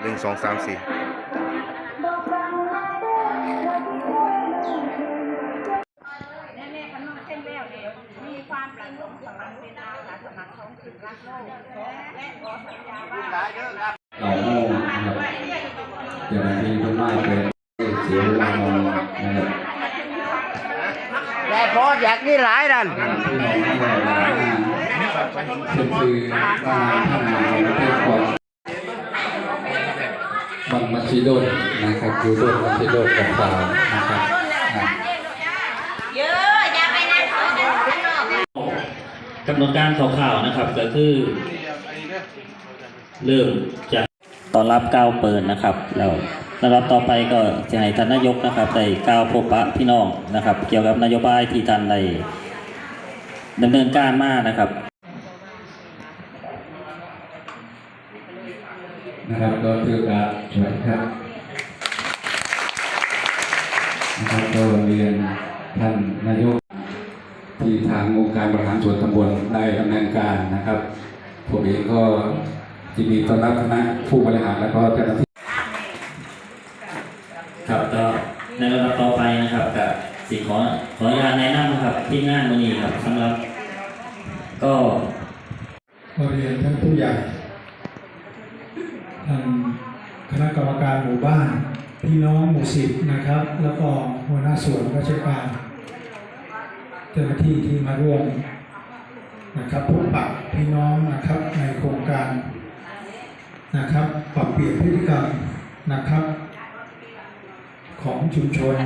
หนึ่งสองสามสี่แน่ๆขนมเส้นแล้วเดียวมีความประสงค์สมัครเวลาหลักสมัครท้องถิ่นรักโลกและขอสัญญาว่าเราโม่นะครับเจ้าหน้าที่คนไม้เป็นเสียเวลานอนนะครับแต่พออยากนี่หลายนั่นพี่น้องที่เราหลายงานเป็นคือว่างานทำงานของประเทศก่อน บังมัชิโดนนะครับคือโดนมัชิโดนกับสาวนะครับอะเยอะอย่าไปนั่งเขาจะข้างนอกกำหนดการข่าวๆนะครับ ก็คือเริ่มจากตอนรับก้าวเปิดนะครับแล้วลำดับต่อไปก็จะให้ท่านนายกนะครับได้กล่าวพบปะพี่น้องนะครับ เกี่ยวกับนโยบายที่ท่านได้ดำเนินการมานะครับ นะครับก็คือการสวัสดีครับนะครับก็เรียนท่านนายกที่ทางองค์การบริหารส่วนตำบลได้ดำเนินการนะครับ ผมเองก็ยินดีต้อนรับคณะผู้บริหารและก็เจ้าหน้าที่ครับก็ในลำดับต่อไปนะครับกับสิ่งขอขออนุญาตแนะนำครับที่งานวันนี้ครับสำหรับก็ขอเรียนท่านผู้ใหญ่ ท่านคณะกรร หมู่บ้านพี่น้องหมู่สิบนะครับ แล้วก็หัวหน้าส่วนราชการเจ้าหน้าที่ที่มาร่วมนะครับพบปะพี่น้องนะครับในโครงการนะครับปรับเปลี่ยนพฤติกรรมนะครับ ของชุมชน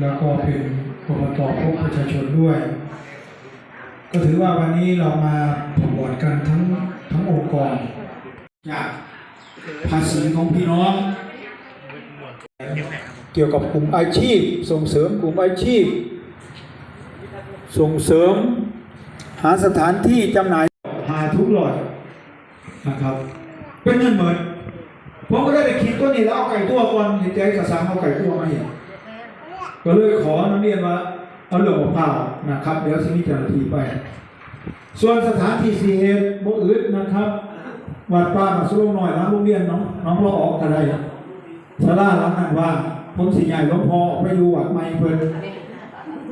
แล้วก็เป็นอบตพบประชาชนด้วย ก็ถือว่าวันนี้เรามาโปรโมทกันทั้งทั้งองค์กรจากภาษีของพี่น้อง เกี่ยวกับกลุ่มอาชีพ ส่งเสริมกลุ่มอาชีพ ส่งเสริมหาสถานที่จำหน่ายหาทุกหลอดนะครับ เป็นเงินเหมือนผมก็ได้ไปคิดตัวนี้แล้วเอาไก่ตัวก่อนเห็นใจกระสังเอาไก่ตัวมาเห็นก็เลยขอนักเรียนว่าเอาเหลืองมะพร้าวนะครับ เดี๋ยวสิมีเจ้าหน้าที่ไป ส่วนสถานที่สีเหตุบ่อื่นนะครับวัดป่ามาสุลงหน่อยร้านโรงเรียนน้องน้องรอออกอะไร สาราหลังนั้นว่างผมสิใหญ่หลวงพ่อออกไปอยู่วัดใหม่เพิ่น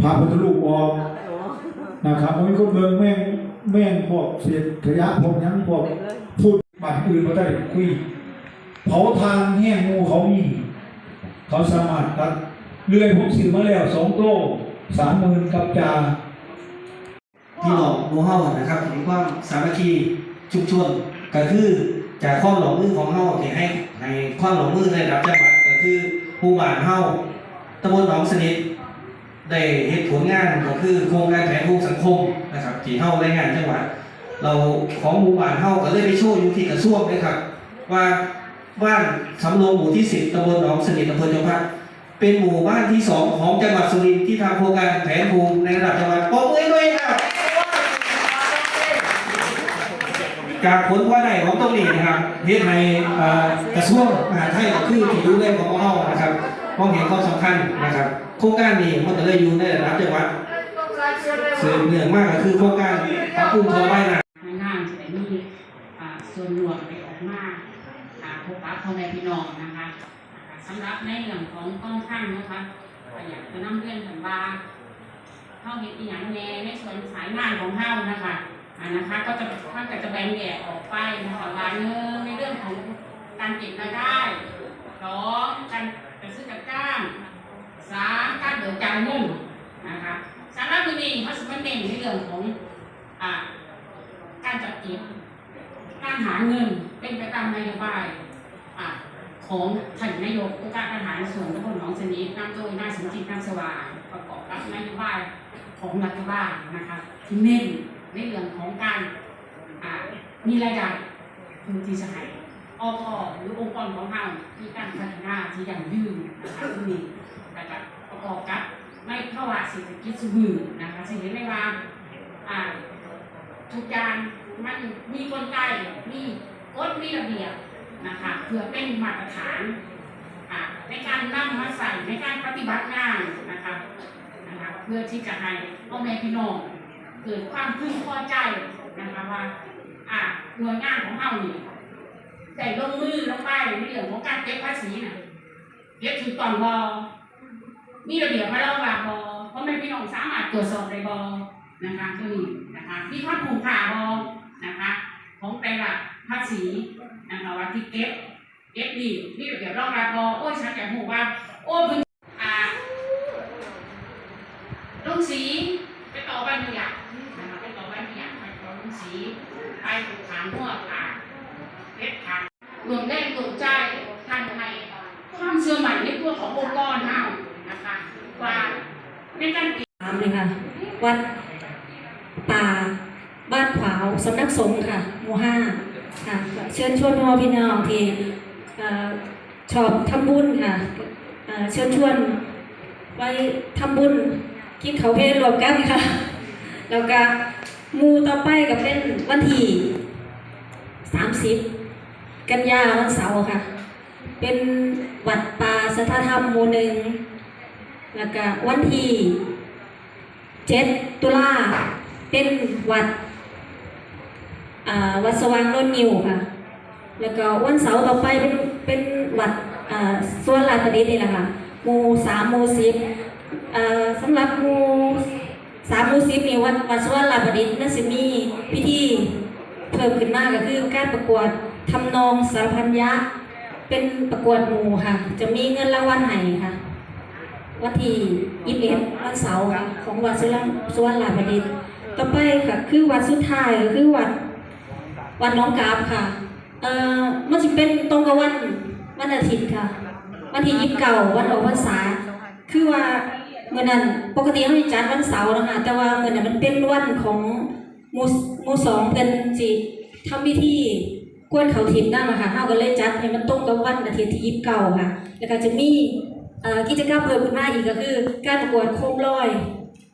พาพุทธรูปออกนะครับผมมีคนเบิ่งแม่งแม่งพวกเศษขยะพวกหยังพวกพูดบ้านอื่นบ่ได้คุยเผาทางแห้งงูเขามี เขาสามารถตัดเลื่อยผมซื้อมาแล้วสองโต้สามหมื่นกับจาพี่น้องหมู่เฮานะครับถึงความสามัคคีชุมชนก็คือ จากความหลงมือของเฮาที่ให้ให้ความหลงมือในระดับจังหวัดก็คือหมู่บ้านเฮาตำบลหนองสนิทได้เฮ็ดผลงานก็คือโครงการแผนภูมิสังคมนะครับที่เฮารายงานจังหวัด เราของหมู่บ้านเฮาก็เลยไปโชว์อยู่ที่กระทรวงนะครับ ว่าบ้านสำโรงหมู่ที่10ตำบลหนองสนิทอำเภอจอมพระเป็นหมู่บ้านที่สองของจังหวัดสุรินทร์ที่ทำโครงการแผนภูมิในระดับจังหวัด จากผลว่าได้ของตรงนี้นะครับเฮ็ดให้เอ่อกระทรวงมหาดไทยคือที่ดูแลของเฮานะครับมองเห็นความสำคัญนะครับ โครงการนี้มันก็เลยอยู่ในระดับจังหวัดเสืบเนื่องมากก็คือโครงการปรับปรุงท่อระบายน้ำทางงานจะได้มีส่วนรวมไปออกมาพบปะพ่อแม่พี่น้องนะคะสำหรับในเรื่องของกองข้างนะคะอยากจะนำเรื่องถึงว่าเฮาเฮ็ดอีหยังแน่ในส่วนสายงานของเฮานะคะ นะคะ ก็จะท่านก็จะแบ่งแยกออกไปนะคะว่าหนึ่งในเรื่องของการเก็บรายได้สองการจัดซื้อจัดจ้างสามการเบิกจ่ายเงินนะคะสาระที่นี่เขาจะมเน้นในเรื่องของอ่าการจัดเก็บการหาเงินเป็นไปตามนโยบายอะของท่านนายกองค์การทหารส่วนตำบลหนองสนิทนำโดยนายสมจิตนามสว่างประกอบกับนโยบายของรัฐบาลนะคะที่เน้น ในเรื่องของการมีรายได้เพื่ที่จะให้อพหรือองค์กรของเรามีการพัฒนาที่ยั่งยืนนะคะที่นี่นะคะประกอบกับในภาวะเศรษฐกิจสมือนะคะจะเห็นได้ว่าทุกอย่างมันมีกลไกมีกฎมีระเบียบนะคะเพื่อเป็นมาตรฐานในการนำมาใส่ในการปฏิบัติงานนะคะนะคะเพื่อที่จะให้พ่อแม่พี่น้อง เกิดความพึงพอใจนะคะว่าอะหน่วยงานของเรานี่ได้ลงมือลงไปในเรื่องของการเก็บภาษีน่ะเก็บถึงก่อนบอมีระเบียบมาแล้วว่าบอเพราะไม่พี่น้องสามารถตรวจสอบได้บอนะคะตัวนี้นะคะมีความผูกขาบอนะคะ ของแต่ละภาษีนะคะว่าที่เก็บเก็บนี่มีระเบียบรองรับบอโอ้ยฉันอยากรู้ว่าโอ้เป็นอ่าลงสีไปต่อใบหนึ่งอย่างนะคะไปต่อใบหนึ่งอย่างไปต่อลงสีไปถามหัวขาเก็บขา รวมแรงรวมใจทางให้ความเชื่อมั่นในตัวขององค์กรเฮานะคะว่าในการสามเลยค่ะวัดป่าบ้านขวาวสำนักสงฆ์ค่ะหมู่ห้าค่ะเชิญชวนพ่อพี่น้องที่ชอบทำบุญค่ะเชิญชวนไปทำบุญกินเขาวเพลรวมกันค่ะแล้วก็หมูต่อไปก็เป็นวันที่สามสิบ กันยาวันเสาร์ค่ะ เป็นวัดป่าสัทธธรรมหมู่หนึ่งแล้วก็วันที่เจ็ดตุลาเป็นวัดอ่าวัดสว่างโนนนิวค่ะ แล้วก็วันเสาร์ต่อไปเป็นเป็นวัดอ่าสวนลาดประดินี่แหละค่ะหมู่สามหมู่สิบอ่าสำหรับหมู่สามหมู่สิบนี่วัดวัดสวนลาดประดิษฐ์น่าจะมีพิธีเพิ่มขึ้นมากก็คือการประกวด ทำนองสารพันยะ เป็นประกวดหมู่ค่ะ จะมีเงินรางวัลให้ค่ะ วันที่ยี่สิบเอ็ดวันเสาร์ค่ะ ของวัดสุวรรณสุวรรณลาภดิษฐ์ต่อไปค่ะ คือวัดสุดท้ายคือวัดวัดน้องกาบค่ะ เอ่อมันจะเป็นตรงกับวันวันอาทิตย์ค่ะ วันที่ยี่สิบเก้าวันออกพรรษา คือว่าเมื่อนั้นปกติเขาจะจัดวันเสาร์นะคะแต่ว่าเมื่อนั้นมันเป็นวันของมูมูสองเป็นจีทำพิธี กวนเขาทิพย์นั่นนะคะเขาก็เลยจัดให้มันตรงกับวันอาทิตย์ที่ยี่สิบเก้าค่ะ แล้วก็จะมีกิจกรรมเพิ่มขึ้นมาอีกก็คือ การประกวดโคมลอย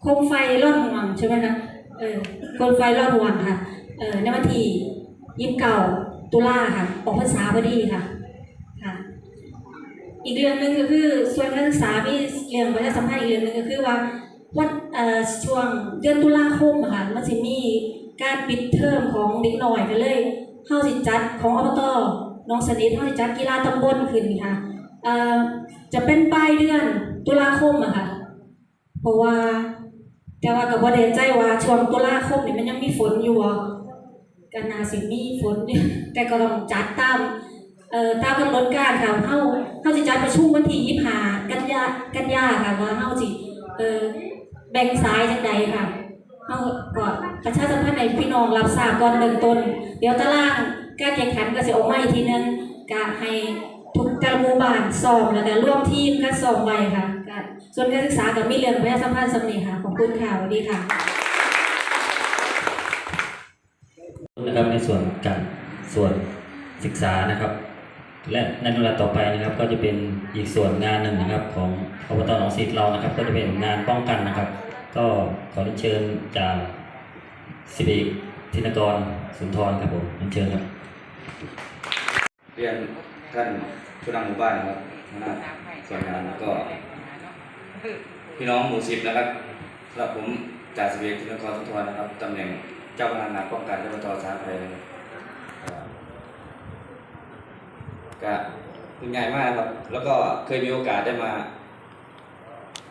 โคมไฟลอดห่วงใช่ไหมคะเออโคมไฟลอดห่วงค่ะเออในวันที่ยี่สิบเก้าตุลาค่ะออกพรรษาพอดีค่ะค่ะ อีกเรื่องหนึ่งก็คือส่วนการศึกษามีเรื่องประชาสัมพันธ์อีกเรื่องหนึ่งก็คือว่าวันเอ่อช่วงเดือนตุลาคมค่ะมันจะมีการปิดเทอมของเด็กหน่อยกันเลย เฮาสิจัดของอบตน้องสนิทเฮาสิจัดกีฬาตำบลขึ้นค่ะเอ่อจะเป็นปลายเดือนตุลาคมอะค่ะ เพราะว่าแต่ว่ากับว่าเดนใจว่าช่วงตุลาคมเนี่ยมันยังมีฝนอยู่อะกันนาสิมีฝนแต่ก็ต้องจัดตามเอ่อตามกำหนดการค่ะเฮาเฮาสิจัดประชุมวันที่ยี่ห้ากันยากันยาค่ะว่าเฮาสิเอ่อแบ่งสายจังใดค่ะ เฮาก็ประชาสัมพันธ์ให้พี่น้องรับทราบก่อนเบื้องต้น เดี๋ยวตารางการแข่งขันก็สิออกมาอีกทีนึงก็ให้ทุกแต่ละมูบานสอบแล้วก็ร่วมทีมกันสอบไว้ค่ะกส่วนการศึกษากับมีเรื่องประชาสัมพันธ์สำเนีค่ะขอบคุณค่ะสวัสดีค่ะนะครับในส่วนการส่วนศึกษานะครับ และในเวลาต่อไปนะครับก็จะเป็นอีกส่วนงานหนึ่งนะครับ ของอบตหนองสีเรานะครับ ก็จะเป็นงานป้องกันนะครับ ก็ขอเรียนเชิญจากสิริธินกรสุนทรครับผมเรียนเชิญครับ เรียนท่านผู้นำหมู่บ้านนะครับหัวหน้าส่วนงานก็ พี่น้องหมู่สิบนะครับสำหรับผมจ่าสิบเอกธินกรสุนทรนะครับตำแหน่งเจ้าพนักงานป้องกันและบรรเทาสาธารณภัยก็เป็นง่ายมากครับ แล้วก็เคยมีโอกาสได้มา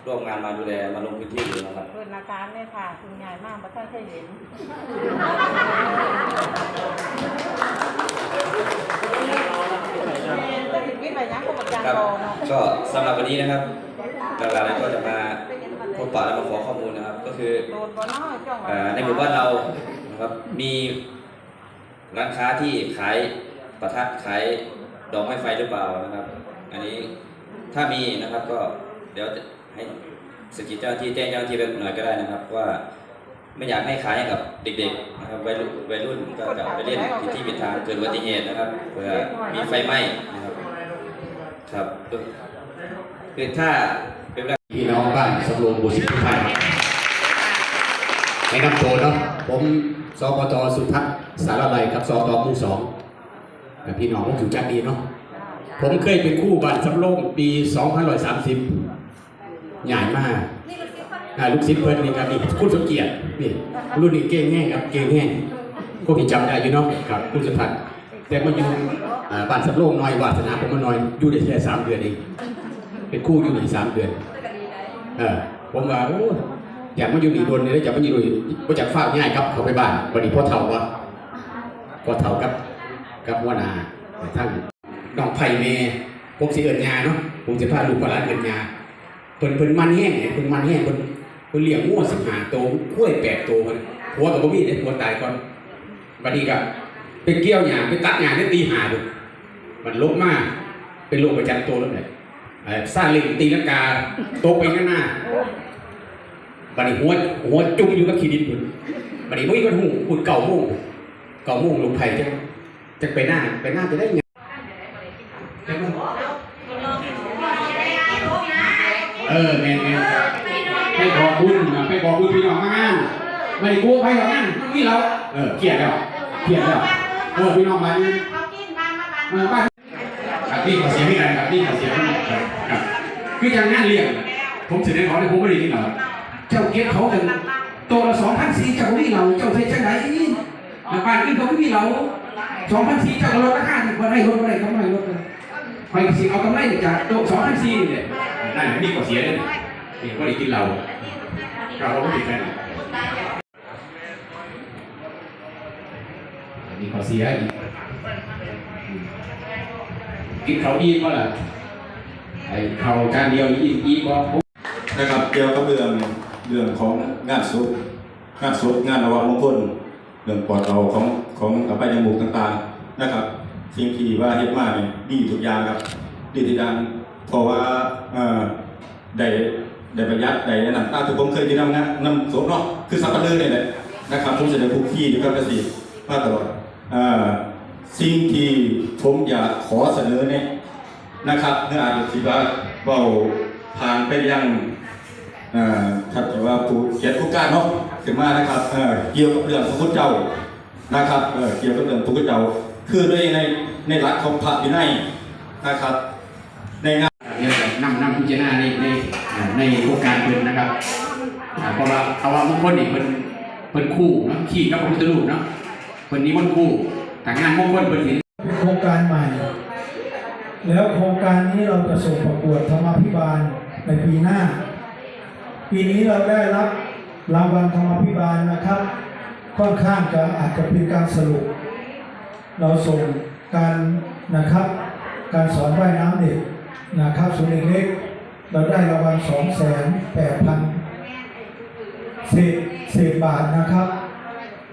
ร่วมงานมาดูแลมาลงพื้นที่อยู่นะครับเปิดอาการเลยค่ะคุณยายมากไม่ค่อยเคยเห็นจะติดวิทย์อะไรนะก็หมดยางครับรอเนาะก็สำหรับวันนี้นะครับหลักๆแล้วก็จะมาพบปะและมาขอข้อมูลนะครับ ก็คือโดนบ่เนาะจ้องเอ่อในหมู่บ้านเรานะครับมีร้านค้าที่ขายประทัดขายดอกไม้ไฟหรือเปล่านะครับ อันนี้ถ้ามีนะครับก็เดี๋ยวจะ ให้สกิจเจ้าหน้าที่แจ้งเจ้าหน้าที่ไปหน่อยก็ได้นะครับ ว่าไม่อยากให้ขายให้กับเด็กๆนะครับวัยรุ่นวัยรุ่นก็จะไปเล่นที่ที่ผิดทางเกิดอุบัติเหตุนะครับเผื่อมีไฟไหม้นะครับครับคือถ้าเป็นเวลาพี่น้องบ้านสำโรงบุตรทุกท่านในนำตัวเนาะผมสปตสุทัศน์สารใบครับสตหมู่สองแต่พี่น้องคงถึงจักดีเนาะผมเคยเป็นครู่บ้านสำโรงปี 2530 ใหญ่มากอ่าลูกศิษย์เพิ่นนี่ครับนี่คุณสมเกียรตินี่รุ่นนี้เก่งแง่ครับเก่งแง่ก็พี่จำได้อยู่เนาะครับคุณสุทัศน์แต่มาอยู่อ่าบ้านสำโรงน้อยวาสนาผมมาน้อยอยู่ได้แค่สามเดือนเองเป็นครู่อยู่นี่สามเดือนเออผมว่าโอ้อยากมาอยู่นี่โดนเลยอยากมาอยู่นี่ก็จากฝากง่ายครับเขาไปบ้านวันนี้พ่อเฒ่าวะพ่อเฒ่ากับกับหัวหนาทั้งน้องไผ่เมย์ผมสิเอิญญาเนาะผมจะพาลูกมาร้านเอิญญา เพิ่นเพิ่นมันแห้งเนี่ยเพิ่นมันแห้งเพิ่นเพิ่นเลี้ยงงัวสิบห้าตัวกล้วยแปดตัวมันหัวกับบ่มีเด้หัวตายก่อนบัดนี้ก็ไปเกี่ยวหญ้าไปตัดหญ้าได้ตีหาดุมันลบมากเป็นโรคประจำตัวแล้วเนี่ยเอ่อซาเล็งตีลังกาโตกไปข้างหน้าบัดนี้หัวหัวจุ่มอยู่กับขี้ดินพุ่นบัดนี้บ่มีคนหูพุ่นเก่าโมงเก่าโมงลงไผ่จะจะไปหน้าไปหน้าจะได้ไงเออแม่นแม่นไปบอกบุญนะไปบอกบุญพี่น้องมางาน ไม่ได้กลัวไปหรอกนั่นมันมีเราเออเครียดแล้วเครียดแล้วเออพี่น้องมานี่เขากินบ้านมาบ้านมาบ้านครับนี่ขอเสียงไม่กันครับนี่ขอเสียงไม่กันครับครับคืออย่างงานเลี้ยงน่ะผมเสนอขอในผมไม่ได้กินหรอกเจ้าเก็บเขาถึงตัวละสองพันสี่เจ้านี่เราเจ้าเทจังไหนแล้วบ้านอื่นเขาไม่มีเราสองพันสี่เจ้าก็ลดราคาถึงมาได้ลดมาได้ก็ไม่ลดเลยไปสิเอากำไรจากโต๊ะสองพันสี่เนี่ยนั่นนี่ขอเสียเลยนี่ก็ได้กินเราเราเราไม่ติดกัน นี่ขอเสียอีกกินเขาอีกก็ล่ะไอ้เขาวจานเดียวอีกอีกก็นะครับเกี่ยวกับเรื่องเรื่องของงานศพงานศพงานระหว่างมงคลเรื่องปอดเราของของอบายมุกต่างๆนะครับสิ่งที่ว่าเฮ็ดมาเนี่ยดีทุกอย่างครับดีทุกอย่างเพราะว่าเอ่อได้ได้ประหยัดได้อันนั้นตาที่ผมเคยที่นำงานนำศพเนาะคือสับปะเลอเนี่ยแหละนะครับผมจะได้ผูกพี่อยู่กับกสิมาตลอด สิ่งที่ผมอยากขอเสนอเนี่ยนะครับเนื้ออาจจะสิว่าเบาผ่านไปยังถ้าแต่ว่าผู้เขียนผู้การเนาะขึ้นมานะครับเเกี่ยวกับเรื่องพระพุทธเจ้านะครับเเกี่ยวกับเรื่องพระพุทธเจ้าคือในในในหลักของพระวินัยนะครับ ในงานเนี่ยนำนำพิจารณาในในในโครงการเพิ่นนะครับอ่าเพราะว่าเอาว่ามงคลนี่เพิ่นเพิ่นคู่นะขี่กับพระพุทธรูปเนาะ เพิ่นนี้มันคู่แต่งานมงคลเพิ่นสินโครงการใหม่ แล้วโครงการนี้เราจะส่งประกวดธรรมาภิบาลในปีหน้า ปีนี้เราได้รับรางวัลธรรมาภิบาลนะครับ ค่อนข้างจะอาจจะเป็นการสรุป เราส่งการนะครับ การสอนว่ายน้ำเด็กนะครับศูนย์เด็กเล็กเราได้รางวัลสองแสนแปดพันเศษเศษบาทนะครับ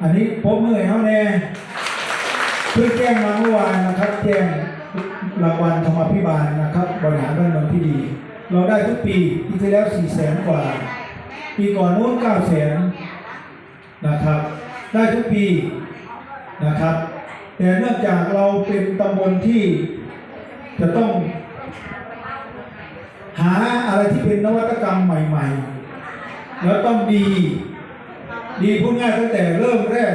อันนี้ผมเหนื่อยเขาแน่เพิ่งแจ้งมาเมื่อวานนะครับ แจ้งรางวัลธรรมาภิบาลนะครับ บริหารบ้านเมืองที่ดี เราได้ทุกปีปีที่แล้ว4แสนกว่า ปีก่อนโน้น9แสนนะครับ ได้ทุกปีนะครับแต่เนื่องจากเราเป็นตำบลที่จะต้อง หาอะไรที่เป็นนวัตกรรมใหม่ ๆ แล้วต้องดี ดีพูดง่ายตั้งแต่เริ่มแรก